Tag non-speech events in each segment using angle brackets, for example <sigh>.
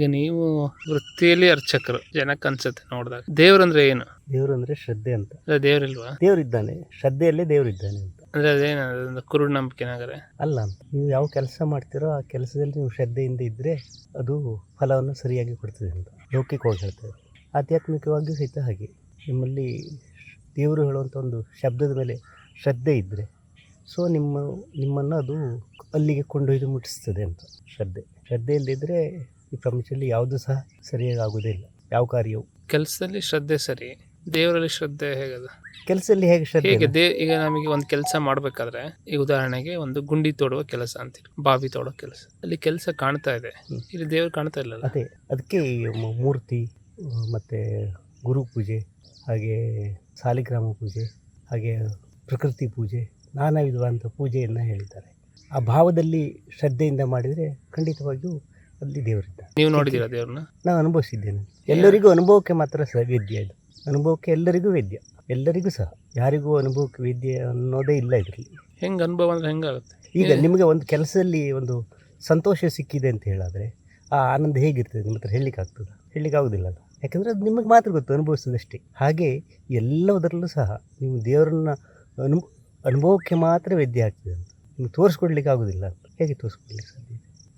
ಈಗ ನೀವು ವೃತ್ತಿಯಲ್ಲಿ ಅರ್ಚಕರು ಜನಕ್ಕೆ ಅನ್ಸುತ್ತೆ ನೋಡಿದಾಗ. ದೇವ್ರಂದ್ರೆ ಏನು? ದೇವರು ಅಂದ್ರೆ ಶ್ರದ್ಧೆ ಅಂತ. ಅದೇ ದೇವ್ರಿಲ್ವಾ? ದೇವ್ರಿದ್ದಾನೆ ಶ್ರದ್ಧೆಯಲ್ಲೇ ದೇವರಿದ್ದಾನೆ ಅಂತ. ಅಂದ್ರೆ ಅದೇನು ಅದೊಂದು ಕುರುಡು ನಂಬಿಕೆನಾಗರೆ ಅಲ್ಲ ಅಂತ ನೀವು ಯಾವ ಕೆಲಸ ಮಾಡ್ತೀರೋ ಆ ಕೆಲಸದಲ್ಲಿ ನೀವು ಶ್ರದ್ಧೆಯಿಂದ ಇದ್ರೆ ಅದು ಫಲವನ್ನು ಸರಿಯಾಗಿ ಕೊಡ್ತದೆ ಅಂತ. ಲೌಕಿಕವಾಗಿ ಹೇಳ್ತೇವೆ. ಆಧ್ಯಾತ್ಮಿಕವಾಗಿಯೂ ಸಹಿತ ಹಾಗೆ. ನಿಮ್ಮಲ್ಲಿ ದೇವರು ಹೇಳುವಂಥ ಒಂದು ಶಬ್ದದ ಮೇಲೆ ಶ್ರದ್ಧೆ ಇದ್ದರೆ ಸೊ ನಿಮ್ಮ ನಿಮ್ಮನ್ನು ಅದು ಅಲ್ಲಿಗೆ ಕೊಂಡೊಯ್ದು ಮುಟ್ಟಿಸ್ತದೆ ಅಂತ ಶ್ರದ್ಧೆ. ಶ್ರದ್ಧೆ ಇಲ್ಲದಿದ್ದರೆ ಈ ಪ್ರಪಂಚದಲ್ಲಿ ಯಾವುದು ಸಹ ಸರಿಯಾಗಿ ಆಗೋದೇ ಇಲ್ಲ ಯಾವ ಕಾರ್ಯವು? ಕೆಲಸದಲ್ಲಿ ಶ್ರದ್ಧೆ ಸರಿ. ದೇವರಲ್ಲಿ ಶ್ರದ್ಧೆ ಹೇಗದ? ಕೆಲಸದಲ್ಲಿ ಹೇಗೆ ಶ್ರದ್ಧೆ ಹೇಗೆ ದೇ ಈಗ ನಮಗೆ ಒಂದು ಕೆಲಸ ಮಾಡಬೇಕಾದ್ರೆ ಈಗ ಉದಾಹರಣೆಗೆ ಒಂದು ಗುಂಡಿ ತೋಡುವ ಕೆಲಸ ಅಂತೀವಿ ಬಾವಿ ತೋಡೋ ಕೆಲಸ. ಅಲ್ಲಿ ಕೆಲಸ ಕಾಣ್ತಾ ಇದೆ. ಇಲ್ಲಿ ದೇವರು ಕಾಣ್ತಾ ಇಲ್ಲ ಅದೇ ಅದಕ್ಕೆ ಈ ಮೂರ್ತಿ ಮತ್ತು ಗುರು ಪೂಜೆ ಹಾಗೆ ಸಾಲಿಗ್ರಾಮ ಪೂಜೆ ಹಾಗೆ ಪ್ರಕೃತಿ ಪೂಜೆ ನಾನಾ ವಿಧವಾದಂಥ ಪೂಜೆಯನ್ನು ಹೇಳಿದ್ದಾರೆ. ಆ ಭಾವದಲ್ಲಿ ಶ್ರದ್ಧೆಯಿಂದ ಮಾಡಿದರೆ ಖಂಡಿತವಾಗಿಯೂ ಅಲ್ಲಿ ದೇವರಿದ್ದಾರೆ. ನೀವು ನೋಡಿದ್ದೀರಾ ದೇವ್ರನ್ನ? ನಾನು ಅನುಭವಿಸಿದ್ದೇನೆ. ಎಲ್ಲರಿಗೂ ಅನುಭವಕ್ಕೆ ಮಾತ್ರ ಸಹ ವೇದ್ಯ ಇದು. ಅನುಭವಕ್ಕೆ ಎಲ್ಲರಿಗೂ ವೇದ್ಯ. ಎಲ್ಲರಿಗೂ ಸಹ. ಯಾರಿಗೂ ಅನುಭವಕ್ಕೆ ವೇದ್ಯ ಅನ್ನೋದೇ ಇಲ್ಲ ಇದರಲ್ಲಿ. ಹೆಂಗೆ ಅನುಭವ ಅಂದ್ರೆ ಹೆಂಗಾಗುತ್ತೆ? ಈಗ ನಿಮಗೆ ಒಂದು ಕೆಲಸದಲ್ಲಿ ಒಂದು ಸಂತೋಷ ಸಿಕ್ಕಿದೆ ಅಂತ ಹೇಳಿದ್ರೆ ಆ ಆನಂದ ಹೇಗಿರ್ತದೆ ನಿಮ್ಮ ಹತ್ರ ಹೇಳಲಿಕ್ಕೆ ಆಗ್ತದೆ? ಹೇಳಲಿಕ್ಕೆ ಆಗೋದಿಲ್ಲ ಅದು ಯಾಕಂದರೆ ಅದು ನಿಮಗೆ ಮಾತ್ರ ಗೊತ್ತು ಅನುಭವಿಸೋದಷ್ಟೇ ಹಾಗೆ ಎಲ್ಲದರಲ್ಲೂ ಸಹ ನೀವು ದೇವರನ್ನ ಅನು ಅನುಭವಕ್ಕೆ ಮಾತ್ರ ವೇದ್ಯ ಆಗ್ತದೆ ಅಂತ. ನಿಮ್ಗೆ ತೋರಿಸ್ಕೊಡ್ಲಿಕ್ಕೆ ಆಗೋದಿಲ್ಲ ಅಂತ. ಹೇಗೆ ತೋರಿಸ್ಕೊಡ್ಲಿಕ್ಕೆ ಇದೆ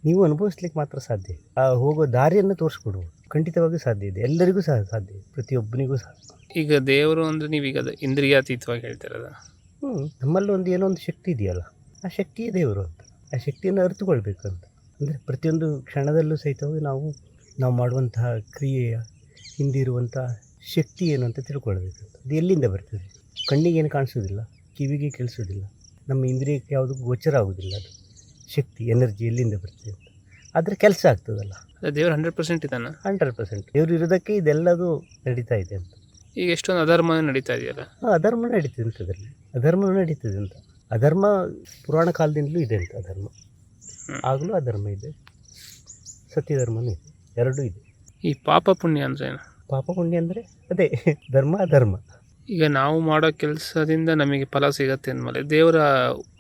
ನೀವು ಅನುಭವಿಸ್ಲಿಕ್ಕೆ ಮಾತ್ರ ಸಾಧ್ಯ ಇದೆ ಆ ಹೋಗೋ ದಾರಿಯನ್ನು ತೋರಿಸ್ಕೊಡುವುದು ಖಂಡಿತವಾಗಿಯೂ ಸಾಧ್ಯ ಇದೆ. ಎಲ್ಲರಿಗೂ ಸಹ ಸಾಧ್ಯ ಇದೆ. ಪ್ರತಿಯೊಬ್ಬನಿಗೂ ಸಹ ಈಗ ದೇವರು ಅಂದರೆ ನೀವೀಗ ಅದು ಇಂದ್ರಿಯಾತೀತವಾಗಿ ಹೇಳ್ತಿರೋದ ಹ್ಞೂ ನಮ್ಮಲ್ಲಿ ಒಂದು ಏನೋ ಒಂದು ಶಕ್ತಿ ಇದೆಯಲ್ಲ ಆ ಶಕ್ತಿಯೇ ದೇವರು ಅಂತ. ಆ ಶಕ್ತಿಯನ್ನು ಅರಿತುಕೊಳ್ಬೇಕು ಅಂತ ಅಂದರೆ ಪ್ರತಿಯೊಂದು ಕ್ಷಣದಲ್ಲೂ ಸಹಿತವಾಗಿ ನಾವು ನಾವು ಮಾಡುವಂತಹ ಕ್ರಿಯೆಯ ಹಿಂದಿರುವಂಥ ಶಕ್ತಿ ಏನು ಅಂತ ತಿಳ್ಕೊಳ್ಬೇಕಂತ. ಅದು ಎಲ್ಲಿಂದ ಬರ್ತದೆ? ಕಣ್ಣಿಗೇನು ಕಾಣಿಸೋದಿಲ್ಲ ಕಿವಿಗೆ ಕೇಳಿಸೋದಿಲ್ಲ. ನಮ್ಮ ಇಂದ್ರಿಯಕ್ಕೆ ಯಾವುದಕ್ಕೂ ಗೋಚರ ಆಗೋದಿಲ್ಲ ಅದು. ಶಕ್ತಿ ಎನರ್ಜಿ ಎಲ್ಲಿಂದ ಬರ್ತದೆ ಅಂತ. ಆದರೆ ಕೆಲಸ ಆಗ್ತದಲ್ಲ. ದೇವರು ಹಂಡ್ರೆಡ್ ಪರ್ಸೆಂಟ್ ಇದನ್ನು ಹಂಡ್ರೆಡ್ ಪರ್ಸೆಂಟ್ ದೇವರು ಇರೋದಕ್ಕೆ ಇದೆಲ್ಲದು ನಡೀತಾ ಇದೆ ಅಂತ. ಈಗ ಎಷ್ಟೊಂದು ಅಧರ್ಮ ನಡೀತಾ ಇದೆಯಲ್ಲ? ಆ, ಅಧರ್ಮ ನಡೀತದೆ ಅಂತ ಅದರಲ್ಲಿ. ಅಧರ್ಮ ನಡೀತದೆ ಅಂತ. ಅಧರ್ಮ ಪುರಾಣ ಕಾಲದಿಂದಲೂ ಇದೆ ಅಂತ ಅಧರ್ಮ. ಆಗಲೂ ಅಧರ್ಮ ಇದೆ. ಸತ್ಯಧರ್ಮನೂ ಇದೆ. ಎರಡೂ ಇದೆ. ಈ ಪಾಪ ಪುಣ್ಯ ಅಂದ್ರೆ ಏನು? ಪಾಪ ಪುಣ್ಯ ಅಂದರೆ ಅದೇ <laughs> ಧರ್ಮ ಅಧರ್ಮ. ಈಗ ನಾವು ಮಾಡೋ ಕೆಲಸದಿಂದ ನಮಗೆ ಫಲ ಸಿಗತ್ತೆ ಅಂದಮೇಲೆ ದೇವರ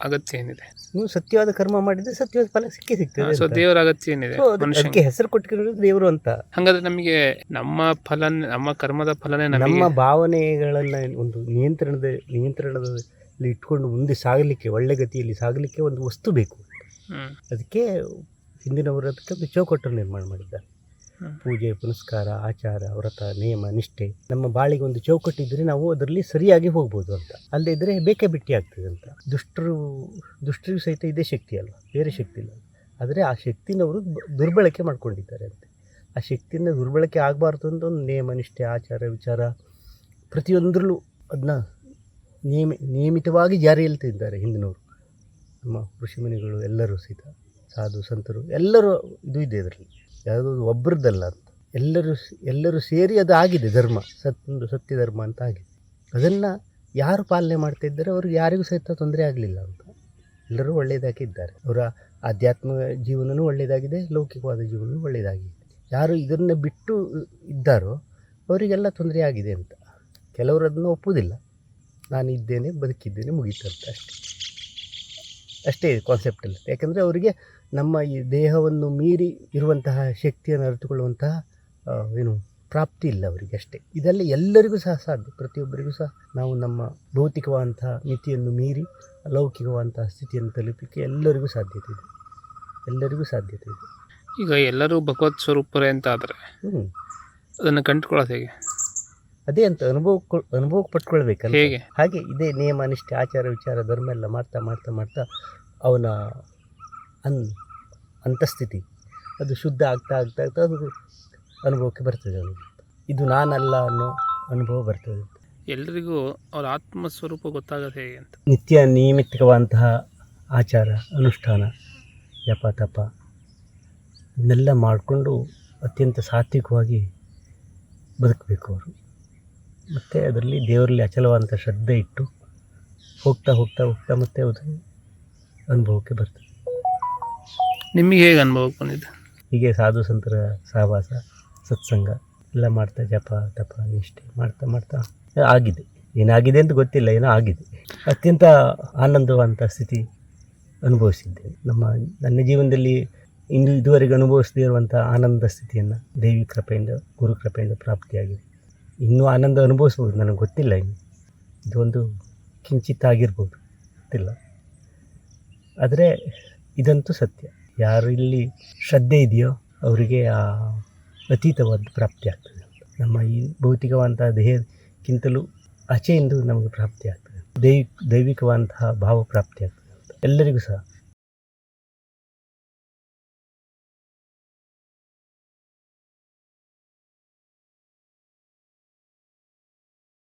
ಅಗತ್ಯ ಏನಿದೆ? ನೀವು ಸತ್ಯವಾದ ಕರ್ಮ ಮಾಡಿದ್ರೆ ಸತ್ಯವಾದ ಫಲ ಸಿಕ್ಕೇ ಸಿಗ್ತದೆ ಸೊ. ದೇವರ ಅಗತ್ಯ ಏನಿದೆ? So, ಅದು- ಮನುಷ್ಯ ಅದಕ್ಕೆ ಹೆಸರು ಕೊಟ್ಟಿರೋದು ದೇವರು ಅಂತ. ಹಂಗಾದ್ರೆ ನಮಗೆ ನಮ್ಮ ಫಲ ನಮ್ಮ ಕರ್ಮದ ಫಲನೇ ನಮ್ಮ ನಮಗೆ ಭಾವನೆಗಳನ್ನ ಒಂದು ನಿಯಂತ್ರಣದ ನಿಯಂತ್ರಣದಲ್ಲಿ ಇಟ್ಕೊಂಡು ಮುಂದೆ ಸಾಗಲಿಕ್ಕೆ ಒಳ್ಳೆ ಗತಿಯಲ್ಲಿ ಸಾಗಲಿಕ್ಕೆ ಒಂದು ವಸ್ತು ಬೇಕು. ಹ್ಮ್. ಅದಕ್ಕೆ ಹಿಂದಿನವರು ಅದಕ್ಕೆ ಒಂದು ಚೌಕಟ್ಟನ್ನು ನಿರ್ಮಾಣ ಮಾಡಿದ್ದಾರೆ. ಪೂಜೆ, ಪುನಸ್ಕಾರ, ಆಚಾರ, ವ್ರತ, ನಿಯಮ, ನಿಷ್ಠೆ ನಮ್ಮ ಬಾಳಿಗೆ ಒಂದು ಚೌಕಟ್ಟಿದ್ರೆ ನಾವು ಅದರಲ್ಲಿ ಸರಿಯಾಗಿ ಹೋಗ್ಬೋದು ಅಂತ. ಅಲ್ಲದೆ ಇದ್ರೆ ಬೇಕೇ ಬಿಟ್ಟಿ ಅಂತ. ದುಷ್ಟರು, ದುಷ್ಟರಿಗೂ ಸಹಿತ ಇದೇ ಶಕ್ತಿ ಅಲ್ವ? ಬೇರೆ ಶಕ್ತಿ ಇಲ್ಲ. ಆದರೆ ಆ ಶಕ್ತಿನವರು ದುರ್ಬಳಕೆ ಮಾಡ್ಕೊಂಡಿದ್ದಾರೆ ಅಂತೆ. ಆ ಶಕ್ತಿಯಿಂದ ದುರ್ಬಳಕೆ ಆಗಬಾರ್ದು ಅಂತ ಒಂದು ನಿಯಮ, ನಿಷ್ಠೆ, ಆಚಾರ, ವಿಚಾರ ಪ್ರತಿಯೊಂದರಲ್ಲೂ ಅದನ್ನ ನಿಯಮ, ನಿಯಮಿತವಾಗಿ ಜಾರಿಯಲ್ಲಿ ಹಿಂದಿನವರು. ನಮ್ಮ ಋಷಿಮುನಿಗಳು ಎಲ್ಲರೂ ಸಹಿತ, ಸಾಧು, ಸಂತರು ಎಲ್ಲರೂ ಇದು ಇದೆ ಇದರಲ್ಲಿ. ಯಾವುದೋ ಒಬ್ಬರದ್ದಲ್ಲ ಅಂತ ಎಲ್ಲರೂ ಎಲ್ಲರೂ ಸೇರಿ ಅದು ಆಗಿದೆ ಧರ್ಮ, ಸತ್, ಒಂದು ಸತ್ಯ ಧರ್ಮ ಅಂತ ಆಗಿದೆ. ಅದನ್ನು ಯಾರು ಪಾಲನೆ ಮಾಡ್ತಾ ಇದ್ದಾರೆ ಅವ್ರಿಗೆ ಯಾರಿಗೂ ಸಹಿತ ತೊಂದರೆ ಆಗಲಿಲ್ಲ ಅಂತ. ಎಲ್ಲರೂ ಒಳ್ಳೆಯದಾಗಿದ್ದಾರೆ ಅವರ ಆಧ್ಯಾತ್ಮ ಜೀವನವೂ ಒಳ್ಳೆಯದಾಗಿದೆ ಲೌಕಿಕವಾದ ಜೀವನವೂ ಒಳ್ಳೆಯದಾಗಿದೆ ಯಾರು ಇದನ್ನು ಬಿಟ್ಟು ಇದ್ದಾರೋ ಅವರಿಗೆಲ್ಲ ತೊಂದರೆ ಆಗಿದೆ ಅಂತ. ಕೆಲವರು ಅದನ್ನು ಒಪ್ಪುವುದಿಲ್ಲ. ನಾನು ಇದ್ದೇನೆ ಬದುಕಿದ್ದೇನೆ ಮುಗೀತು ಅಂತ ಅಷ್ಟೇ. ಅಷ್ಟೇ ಕಾನ್ಸೆಪ್ಟಲ್ಲಿ ಯಾಕೆಂದರೆ ಅವರಿಗೆ ನಮ್ಮ ಈ ದೇಹವನ್ನು ಮೀರಿ ಇರುವಂತಹ ಶಕ್ತಿಯನ್ನು ಅರಿತುಕೊಳ್ಳುವಂತಹ ಏನು ಪ್ರಾಪ್ತಿ ಇಲ್ಲ ಅವರಿಗೆ ಅಷ್ಟೇ. ಇದೆಲ್ಲ ಎಲ್ಲರಿಗೂ ಸಹ ಸಾಧ್ಯ. ಪ್ರತಿಯೊಬ್ಬರಿಗೂ ಸಹ ನಾವು ನಮ್ಮ ಭೌತಿಕವಾದಂತಹ ಮಿತಿಯನ್ನು ಮೀರಿ ಲೌಕಿಕವಾದಂತಹ ಸ್ಥಿತಿಯನ್ನು ತಲುಪಲಿಕ್ಕೆ ಎಲ್ಲರಿಗೂ ಸಾಧ್ಯತೆ ಇದೆ. ಎಲ್ಲರಿಗೂ ಸಾಧ್ಯತೆ ಇದೆ. ಈಗ ಎಲ್ಲರೂ ಭಗವತ್ ಸ್ವರೂಪರೇ ಅಂತ ಆದರೆ ಹ್ಞೂ ಅದನ್ನು ಕಂಡುಕೊಳ್ಳೋದು ಹೇಗೆ? ಅದೇ ಅಂತ ಅನುಭವ ಅನುಭವ ಪಟ್ಕೊಳ್ಬೇಕಲ್ಲ ಹೇಗೆ? ಇದೇ ನಿಯಮ ನಿಷ್ಠೆ ಆಚಾರ ವಿಚಾರ ಧರ್ಮ ಎಲ್ಲ ಮಾಡ್ತಾ ಮಾಡ್ತಾ ಮಾಡ್ತಾ ಅವನ ಅನ್ ಅಂತಸ್ಥಿತಿ ಅದು ಶುದ್ಧ ಆಗ್ತಾ ಆಗ್ತಾ ಆಗ್ತಾ ಅದು ಅನುಭವಕ್ಕೆ ಬರ್ತದೆ ಅವನಿಗೆ. ಇದು ನಾನಲ್ಲ ಅನ್ನೋ ಅನುಭವ ಬರ್ತದೆ. ಎಲ್ರಿಗೂ ಅವರ ಆತ್ಮ ಸ್ವರೂಪ ಗೊತ್ತಾಗೋದು ಹೇಗೆ ಅಂತ? ನಿತ್ಯ ನಿಯಮಿತವಾದಂತಹ ಆಚಾರ ಅನುಷ್ಠಾನ ಜಪ ತಪ ಇದನ್ನೆಲ್ಲ ಮಾಡಿಕೊಂಡು ಅತ್ಯಂತ ಸಾತ್ವಿಕವಾಗಿ ಬದುಕಬೇಕು ಅವರು. ಮತ್ತು ಅದರಲ್ಲಿ ದೇವರಲ್ಲಿ ಅಚಲವಾದಂಥ ಶ್ರದ್ಧೆ ಇಟ್ಟು ಹೋಗ್ತಾ ಹೋಗ್ತಾ ಹೋಗ್ತಾ ಮತ್ತೆ ಅದು ಅನುಭವಕ್ಕೆ ಬರ್ತದೆ. ನಿಮಗೆ ಹೇಗೆ ಅನುಭವಕ್ಕೆ ಬಂದಿದೆ? ಹೀಗೆ ಸಾಧು ಸಂತರ ಸಹವಾಸ ಸತ್ಸಂಗ ಎಲ್ಲ ಮಾಡ್ತಾ ಜಪ ತಪ ನಿಷ್ಠೆ ಮಾಡ್ತಾ ಮಾಡ್ತಾ ಆಗಿದೆ. ಏನಾಗಿದೆ ಅಂತ ಗೊತ್ತಿಲ್ಲ ಏನೋ ಆಗಿದೆ. ಅತ್ಯಂತ ಆನಂದವಂತ ಸ್ಥಿತಿ ಅನುಭವಿಸಿದ್ದೇನೆ. ನಮ್ಮ ನನ್ನ ಜೀವನದಲ್ಲಿ ಇಂದು ಇದುವರೆಗೆ ಅನುಭವಿಸದೇ ಇರುವಂಥ ಆನಂದ ಸ್ಥಿತಿಯನ್ನು ದೇವಿ ಕೃಪೆಯಿಂದ ಗುರು ಕೃಪೆಯಿಂದ ಪ್ರಾಪ್ತಿಯಾಗಿದೆ. ಇನ್ನೂ ಆನಂದ ಅನುಭವಿಸ್ಬೋದು, ನನಗೆ ಗೊತ್ತಿಲ್ಲ ಇನ್ನು. ಇದೊಂದು ಕಿಂಚಿತ್ ಆಗಿರ್ಬೋದು, ಗೊತ್ತಿಲ್ಲ. ಆದರೆ ಇದಂತೂ ಸತ್ಯ. ಯಾರು ಇಲ್ಲಿ ಶ್ರದ್ಧೆ ಇದೆಯೋ ಅವರಿಗೆ ಆ ಅತೀತವಾದ ಪ್ರಾಪ್ತಿ ಆಗ್ತದೆ. ನಮ್ಮ ಈ ಭೌತಿಕವಂತಹ ದೇಹಕ್ಕಿಂತಲೂ ಆಚೆಯಿಂದ ನಮಗೆ ಪ್ರಾಪ್ತಿ ಆಗ್ತದೆ. ದೈವಿಕ ದೈವಿಕವಂತಹ ಭಾವ ಪ್ರಾಪ್ತಿ ಆಗ್ತದೆ ಎಲ್ಲರಿಗೂ ಸಹ